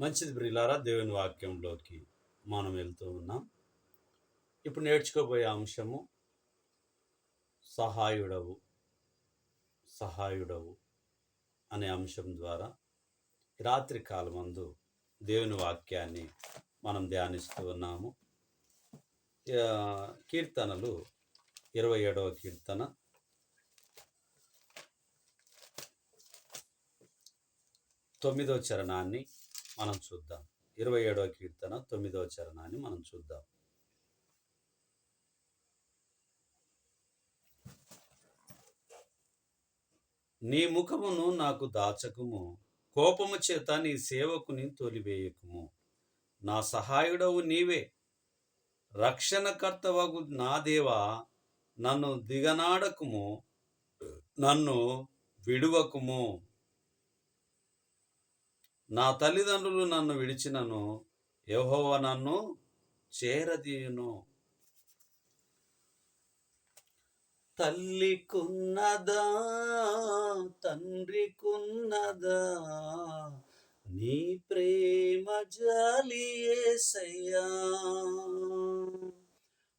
మంచిది బ్రిలారా దేవుని వాక్యంలోకి మనం వెళ్తూ ఉన్నాం. ఇప్పుడు నేర్చుకోబోయే అంశము సహాయుడవు సహాయుడవు అనే అంశం ద్వారా రాత్రి కాలమందు దేవుని వాక్యాన్ని మనం ధ్యానిస్తూ ఉన్నాము. కీర్తనలు ఇరవై ఏడవ కీర్తన. తొమ్మిదో చరణాన్ని మనం చూద్దాం. ఇరవై ఏడవ కీర్తన తొమ్మిదవ చరణాన్ని మనం చూద్దాం. నీ ముఖమును నాకు దాచకుము. కోపము చేత నీ సేవకుని తొలివేయకుము. నా సహాయుడవు నీవే. రక్షణకర్తవగు నా దేవా నన్ను దిగనాడకుము నన్ను విడువకుము. నా తల్లిదండ్రులు నన్ను విడిచినను యహోవ నన్ను చేరదీయును. తల్లికున్నదా తండ్రికున్నదా నీ ప్రేమ జాలియేసయ్యా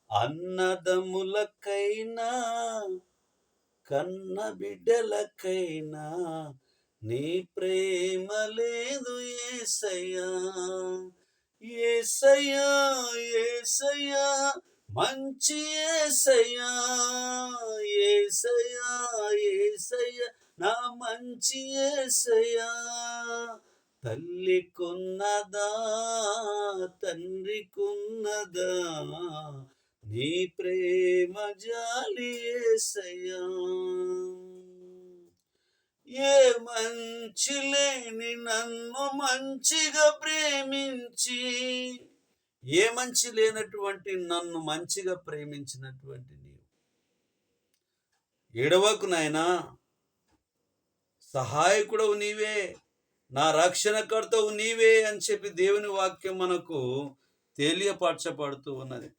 అన్నదములకైనా కన్న బిడ్డలకైనా నీ ప్రేమ లేదు ఏసయ్యా. ఏసయ్యా ఏసయ్యా మంచి ఏసయ్యా ఏసయ్యా ఏసయ్యా నా మంచి ఏసయ్యా. తల్లి కొన్నదా తండ్రి కొన్నదా నీ ప్రేమ జాలి ఏసయ్యా. ఏ మంచి లేని నన్ను మంచిగా ప్రేమించి ఏ మంచి లేనటువంటి నన్ను మంచిగా ప్రేమించినటువంటి నీవు. ఎడవకు నాయనా సహాయకుడవు నీవే నా రక్షణకర్తవు నీవే అని చెప్పి దేవుని వాక్యం మనకు తెలియపరచబడుతూ ఉన్నది.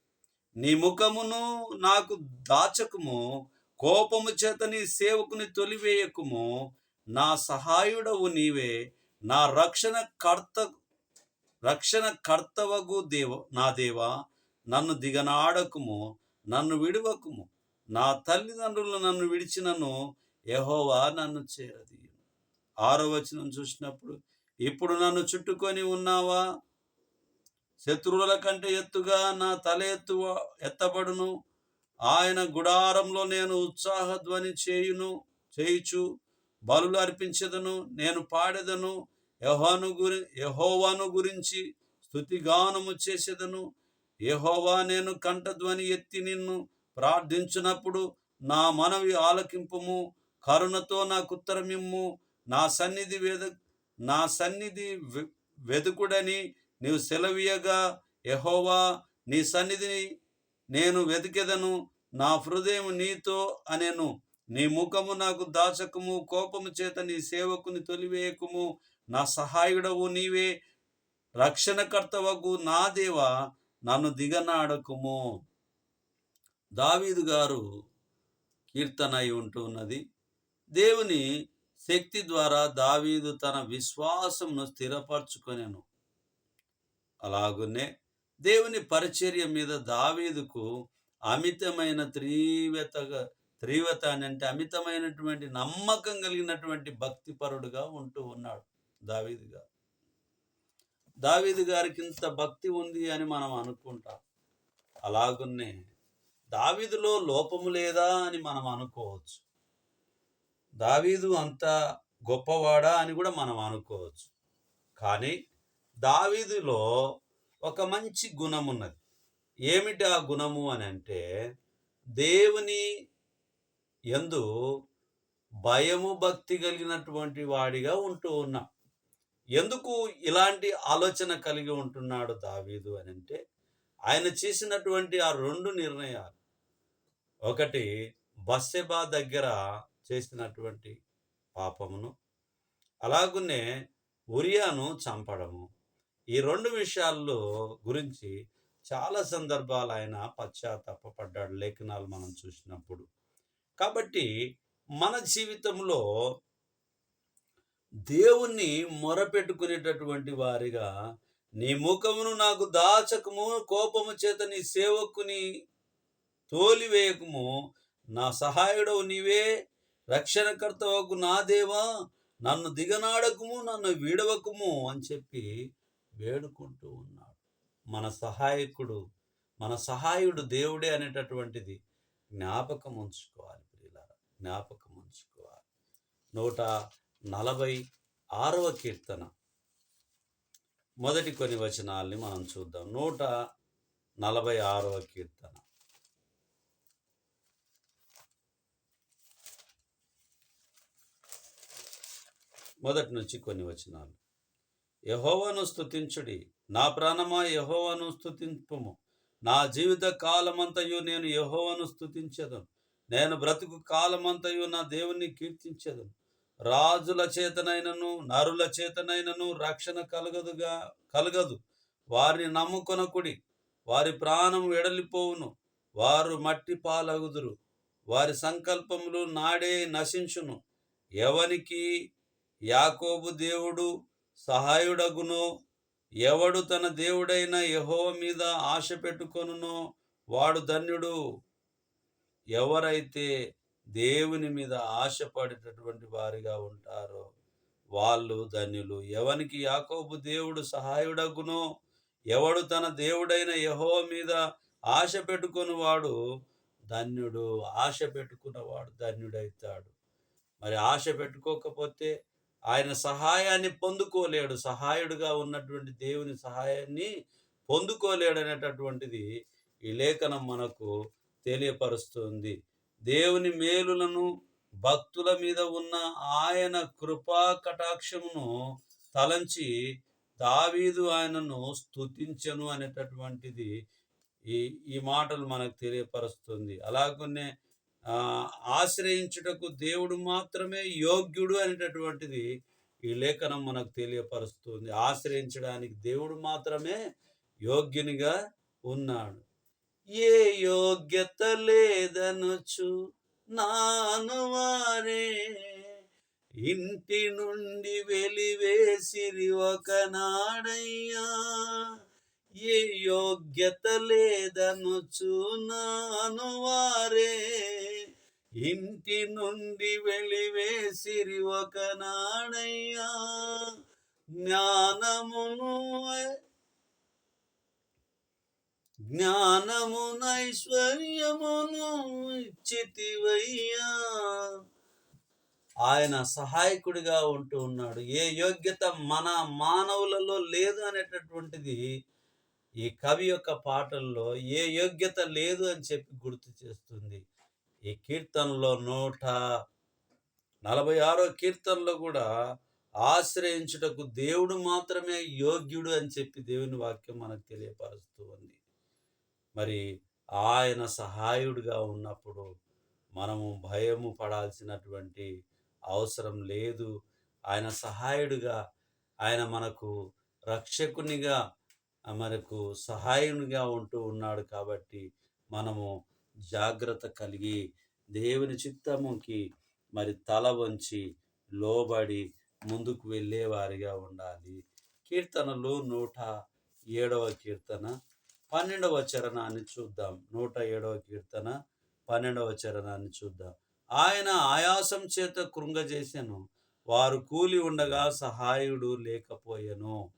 నీ ముఖమును నాకు దాచకము కోపము చేత నీ సేవకుని తొలివేయకుము. నా సహాయుడవు నీవే. నా రక్షణ కర్త రక్షణ కర్తవగు దేవ నా దేవా నన్ను దిగనాడకుము నన్ను విడువకుము. నా తల్లిదండ్రులు నన్ను విడిచినను యహోవా నన్ను చేరది ఆరో వచనం చూసినప్పుడు ఇప్పుడు నన్ను చుట్టుకొని ఉన్నావా? శత్రువుల కంటే ఎత్తుగా నా తల ఎత్తు ఎత్తబడును. ఆయన గుడారంలో నేను ఉత్సాహధ్వని చేయును చేయుచు బలులు అర్పించదను నేను పాడెదను యహోను గురి యహోవాను గురించి స్థుతిగానము చేసేదను. యహోవా నేను కంఠధ్వని ఎత్తి నిన్ను ప్రార్థించినప్పుడు నా మనవి ఆలకింపుము కరుణతో నాకు ఉత్తరమిమ్ము నా సన్నిధి వేద నా సన్నిధి వెదుకుడని నీవు సెలవీయగా యహోవా నీ సన్నిధిని నేను వెతికెదను నా హృదయం నీతో అనేను. నీ ముఖము నాకు దాచకము కోపము చేత నీ సేవకుని తొలివేయకుము. నా సహాయుడవు నీవే రక్షణకర్తవగు నా దేవ నన్ను దిగనాడకుము. దావీదు గారు కీర్తన అయి ఉంటున్నది దేవుని శక్తి ద్వారా దావీదు తన విశ్వాసమును స్థిరపరచుకొనెను. అలాగునే దేవుని పరిచర్య మీద దావీదుకు అమితమైన తీవ్రతగా త్రీవత అని అంటే అమితమైనటువంటి నమ్మకం కలిగినటువంటి భక్తిపరుడుగా ఉంటూ ఉన్నాడు దావీదు గారు. దావీదు గారికి ఇంత భక్తి ఉంది అని మనం అనుకుంటాం. అలాగున్నే దావీదులో లోపము లేదా అని మనం అనుకోవచ్చు. దావీదు అంత గొప్పవాడా అని కూడా మనం అనుకోవచ్చు. కానీ దావీదులో ఒక మంచి గుణం ఉన్నది ఏమిటి ఆ గుణము అని అంటే దేవుని ఎందు భయము భక్తి కలిగినటువంటి వాడిగా ఉంటూ ఉన్నా. ఎందుకు ఇలాంటి ఆలోచన కలిగి ఉంటున్నాడు దావీదు అని అంటే ఆయన చేసినటువంటి ఆ రెండు నిర్ణయాలు. ఒకటి బస్సెబా దగ్గర చేసినటువంటి పాపమును అలాగునే ఉరియాను చంపడము. ఈ రెండు విషయాల్లో గురించి చాలా సందర్భాలు ఆయన పశ్చాత్తాపడ్డాడు లేఖనాలు మనం చూసినప్పుడు. కాబట్టి మన జీవితంలో దేవుణ్ణి మొరపెట్టుకునేటటువంటి వారిగా నీ ముఖమును నాకు దాచకము కోపము చేత నీ సేవకుని తోలివేయకము. నా సహాయుడవు నీవే రక్షణకర్తవకు నా దేవా. నన్ను దిగనాడకము నన్ను వీడవకము అని చెప్పి వేడుకుంటూ ఉన్నాడు. మన సహాయకుడు మన సహాయుడు దేవుడే అనేటటువంటిది జ్ఞాపకం ఉంచుకోవాలి ప్రియులారా. జ్ఞాపకం ఉంచుకోవాలి. నూట నలభై ఆరవ కీర్తన. మొదటి కొన్ని వచనాల్ని మనం చూద్దాం. నూట నలభై ఆరవ కీర్తన. మొదటి నుంచి కొన్ని వచనాలు. యహోవను స్తుతించుడి. నా ప్రాణమా యహోవను స్తుతింపుము. నా జీవిత కాలమంతయు నేను యహోవను స్తుతించదను. నేను బ్రతుకు కాలమంతయు నా దేవుని కీర్తించదను. రాజుల చేతనైనను నరుల చేతనైనను రక్షణ కలగదుగా కలగదు. వారిని నమ్ముకొనకుడి. వారి ప్రాణం వెడలిపోవును. వారు మట్టి పాలగుదురు. వారి సంకల్పములు నాడే నశించును. ఎవనికి? యాకోబు దేవుడు సహాయుడగునో. ఎవడు తన దేవుడైన యహోవ మీద ఆశ పెట్టుకొనునో వాడు ధన్యుడు. ఎవరైతే దేవుని మీద ఆశపడేటటువంటి వారిగా ఉంటారో వాళ్ళు ధన్యులు. ఎవనికి యాకోబు దేవుడు సహాయుడగునో ఎవడు తన దేవుడైన యహోవ మీద ఆశ పెట్టుకుని వాడు ధన్యుడు. ఆశ పెట్టుకున్నవాడు ధన్యుడైతాడు. మరి ఆశ పెట్టుకోకపోతే ఆయన సహాయాన్ని పొందుకోలేడు. సహాయుడుగా ఉన్నటువంటి దేవుని సహాయాన్ని పొందుకోలేడు అనేటటువంటిది ఈ లేఖనం మనకు తెలియపరుస్తుంది. దేవుని మేలులను భక్తుల మీద ఉన్న ఆయన కృపా కటాక్షమును తలంచి దావీదు ఆయనను స్తుతించను అనేటటువంటిది ఈ ఈ మాటలు మనకు తెలియపరుస్తుంది. అలాగనే ఆశ్రయించుటకు దేవుడు మాత్రమే యోగ్యుడు అనేటటువంటిది ఈ లేఖనం మనకు తెలియపరుస్తుంది. ఆశ్రయించడానికి దేవుడు మాత్రమే యోగ్యునిగా ఉన్నాడు. ఏ యోగ్యత లేదనొచ్చు నాను వారే. ఇంటి నుండి వెలివేసిరి ఒకనాడయ్యా ఏ యోగ్యత లేదనుచున్నాను వారే. ఇంటి నుండి వెలివేసిరి ఒకనాడయ్యా. జ్ఞానమును జ్ఞానమునైశ్వర్యమును ఇచ్చితివయ్యా. ఆయన సహాయకుడిగా ఉంటూ ఉన్నాడు. ఏ యోగ్యత మన మానవులలో లేదు అనేటటువంటిది ఈ కవి యొక్క పాటల్లో ఏ యోగ్యత లేదు అని చెప్పి గుర్తు చేస్తుంది. ఈ కీర్తనలో నూట నలభై ఆరో కీర్తనలో కూడా ఆశ్రయించుటకు దేవుడు మాత్రమే యోగ్యుడు అని చెప్పి దేవుని వాక్యం మనకు తెలియపరుస్తూ ఉంది. మరి ఆయన సహాయుడిగా ఉన్నప్పుడు మనము భయము పడాల్సినటువంటి అవసరం లేదు. ఆయన సహాయుడిగా ఆయన మనకు రక్షకునిగా మనకు సహాయునిగా ఉంటూ ఉన్నాడు కాబట్టి మనము జాగ్రత్త కలిగి దేవుని చిత్తముకి మరి తల వంచి లోబడి ముందుకు వెళ్ళేవారిగా ఉండాలి. కీర్తనలు నూట ఏడవ కీర్తన పన్నెండవ చరణాన్ని చూద్దాం. నూట ఏడవ కీర్తన పన్నెండవ చరణాన్ని చూద్దాం. ఆయన ఆయాసం చేత కృంగజేసెను. వారు కూలి ఉండగా సహాయుడు లేకపోయెను.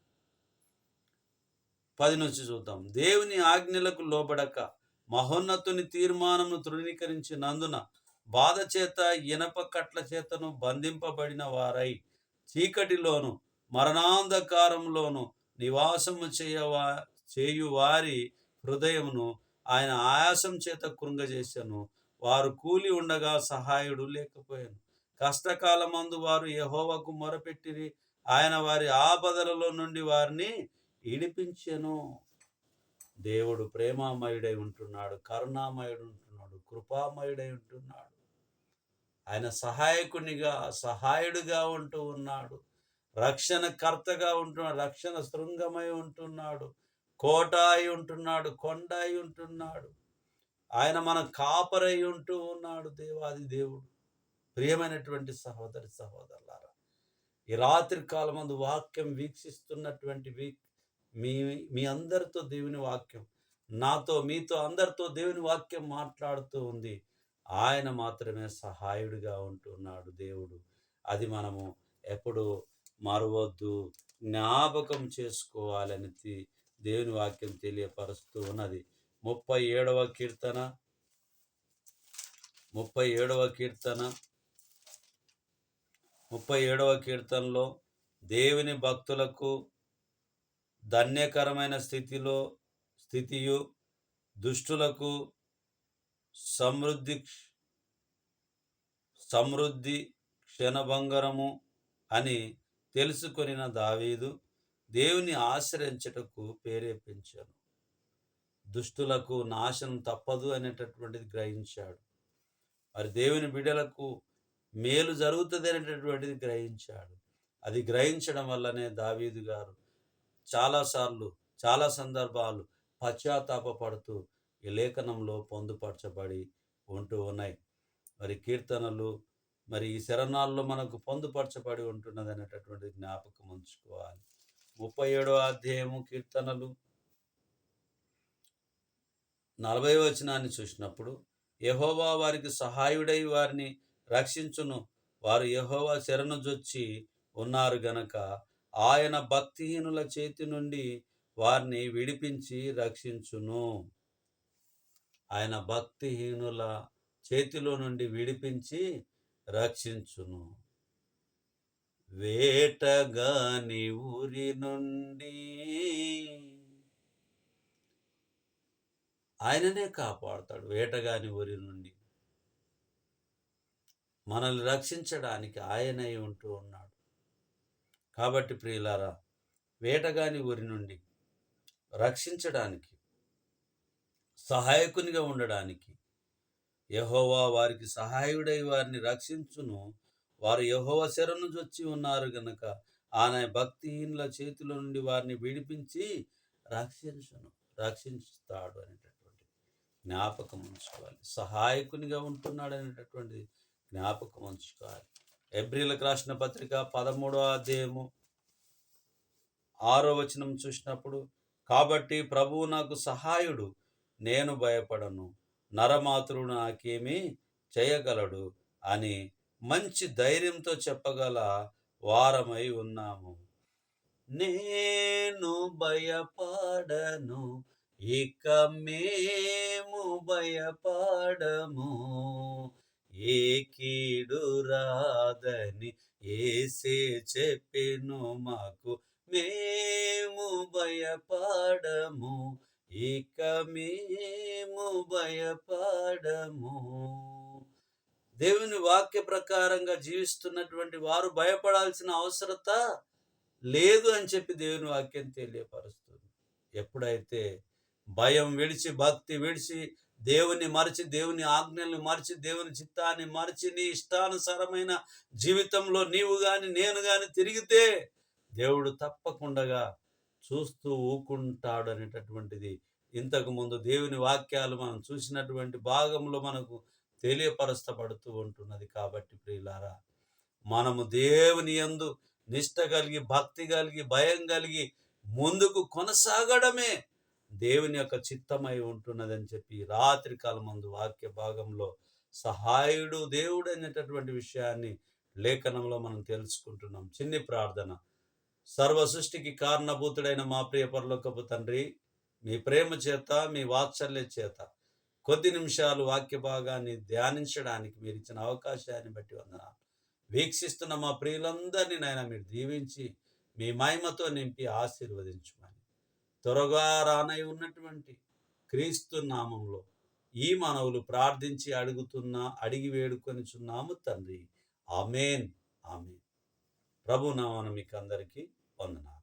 పది నుంచి చూద్దాం. దేవుని ఆజ్ఞలకు లోబడక మహోన్నతుని తీర్మానమును తృణీకరించినందున బాధ చేత ఇనప కట్ల చేతను బంధింపబడిన వారై చీకటిలోను మరణాంధకారంలోను నివాసము చేయవా చేయు వారి హృదయమును ఆయన ఆయాసం చేత కృంగజేశాను వారు కూలి ఉండగా సహాయుడు లేకపోయాను. కష్టకాలమందు వారు యహోవకు మొరపెట్టిరి. ఆయన వారి ఆపదలలో నుండి వారిని ఇడిపించెను దేవుడు ప్రేమామయుడై ఉంటున్నాడు కరుణామయుడు ఉంటున్నాడు కృపామయుడై ఉంటున్నాడు. ఆయన సహాయకునిగా సహాయుడిగా ఉంటూ ఉన్నాడు. రక్షణ కర్తగా ఉంటున్నాడు రక్షణ శృంగమై ఉంటున్నాడు. కోట అయి ఉంటున్నాడు కొండ అయి ఉంటున్నాడు. ఆయన మన కాపరై ఉంటూ ఉన్నాడు దేవాది దేవుడు. ప్రియమైనటువంటి సహోదరి సహోదరులారా ఈ రాత్రి కాలమందు వాక్యం వీక్షిస్తున్నటువంటి వీక్ మీ మీ అందరితో దేవుని వాక్యం నాతో మీతో అందరితో దేవుని వాక్యం మాట్లాడుతూ ఉంది. ఆయన మాత్రమే సహాయుడిగా ఉంటున్నాడు దేవుడు. అది మనము ఎప్పుడు మరవద్దు. జ్ఞాపకం చేసుకోవాలని దేవుని వాక్యం తెలియపరుస్తూ ఉన్నది. ముప్పై ఏడవ కీర్తన ముప్పై ఏడవ కీర్తన ముప్పై ఏడవ కీర్తనలో దేవుని భక్తులకు ధన్యకరమైన స్థితిలో స్థితియు దుష్టులకు సమృద్ధి సమృద్ధి క్షణభంగరము అని తెలుసుకొనిన దావీదు దేవుని ఆశ్రయించుటకు ప్రేరేపించాను. దుష్టులకు నాశనం తప్పదు అనేటటువంటిది గ్రహించాడు. మరి దేవుని బిడ్డలకు మేలు జరుగుతుంది అనేటటువంటిది గ్రహించాడు. అది గ్రహించడం వల్లనే దావీదు గారు చాలాసార్లు చాలా సందర్భాలు పశ్చాత్తాపడుతూ ఈ లేఖనంలో పొందుపరచబడి ఉంటూ ఉన్నాయి. మరి కీర్తనలు మరి ఈ శరణాల్లో మనకు పొందుపరచబడి ఉంటున్నది అనేటటువంటి జ్ఞాపకం ఉంచుకోవాలి. ముప్పై ఏడో అధ్యాయము కీర్తనలు. నలభై వచనాన్ని చూసినప్పుడు యహోవా వారికి సహాయుడై వారిని రక్షించును. వారు యహోవా శరణు జొచ్చి ఉన్నారు గనక ఆయన భక్తిహీనుల చేతి నుండి వారిని విడిపించి రక్షించును. ఆయన భక్తిహీనుల చేతిలో నుండి విడిపించి రక్షించును. వేటగాని ఊరి నుండి ఆయననే కాపాడుతాడు. వేటగాని ఊరి నుండి. మనల్ని రక్షించడానికి ఆయనై ఉంటూ ఉన్నాడు. కాబట్టి ప్రియులారా వేటగాని ఊరి నుండి రక్షించడానికి సహాయకునిగా ఉండడానికి యహోవా వారికి సహాయుడై వారిని రక్షించును. వారు యహోవ శరణు జొచ్చి ఉన్నారు గనక ఆయన భక్తిహీనుల చేతుల నుండి వారిని విడిపించి రక్షించును. రక్షించుతాడు అనేటటువంటి జ్ఞాపకం ఉంచుకోవాలి. సహాయకునిగా ఉంటున్నాడు అనేటటువంటి జ్ఞాపకం ఉంచుకోవాలి. ఎబ్రిలకు రాసిన పత్రిక పదమూడవ అధ్యాయము ఆరో వచనం చూసినప్పుడు కాబట్టి ప్రభువు నాకు సహాయుడు నేను భయపడను నరమాతృడు నాకేమీ చేయగలడు అని మంచి ధైర్యంతో చెప్పగల వారమై ఉన్నాము. నేను భయపడను ఇక మేము భయపడము ఏ కీడు రాదని ఏసే చెప్పెను మాకు. మేము భయపడము ఇక మేము భయపడము. దేవుని వాక్య ప్రకారంగా జీవిస్తున్నటువంటి వారు భయపడాల్సిన అవసరత లేదు అని చెప్పి దేవుని వాక్యం తెలియపరుస్తుంది. ఎప్పుడైతే భయం విడిచి భక్తి విడిచి దేవుని మరిచి దేవుని ఆజ్ఞల్ని మరిచి దేవుని చిత్తాన్ని మరిచి నీ ఇష్టానుసారమైన జీవితంలో నీవు కానీ నేను కానీ తిరిగితే దేవుడు తప్పకుండా చూస్తూ ఊకుంటాడు అనేటటువంటిది. ఇంతకుముందు దేవుని వాక్యాలు మనం చూసినటువంటి భాగంలో మనకు తెలియపరచబడుతూ ఉంటున్నది కాబట్టి ప్రియులారా మనము దేవుని యందు నిష్ట కలిగి భక్తి కలిగి భయం కలిగి ముందుకు కొనసాగడమే దేవుని యొక్క చిత్తమై ఉంటున్నదని చెప్పి రాత్రి కాలమందు వాక్య భాగంలో సహాయుడు దేవుడు అనేటటువంటి విషయాన్ని లేఖనంలో మనం తెలుసుకుంటున్నాం. చిన్ని ప్రార్థన. సర్వ సృష్టికి కారణభూతుడైన మా ప్రియ పరలోకపు తండ్రి మీ ప్రేమ చేత మీ వాత్సల్య చేత కొద్ది నిమిషాలు వాక్య భాగాన్ని ధ్యానించడానికి మీరు ఇచ్చిన అవకాశాన్ని బట్టి వందనాలు. వీక్షిస్తున్న మా ప్రియులందరినీ నాయన మీరు దీవించి మీ మహిమతో నింపి ఆశీర్వదించమని. త్వరగా రానై ఉన్నటువంటి క్రీస్తు నామంలో ఈ మనవులు ప్రార్థించి అడుగుతున్నా అడిగి వేడుకొనిచున్నాము తండ్రి. ఆమెన్. ఆమెన్. ప్రభు నామన మీకు అందరికీ వందనాలు.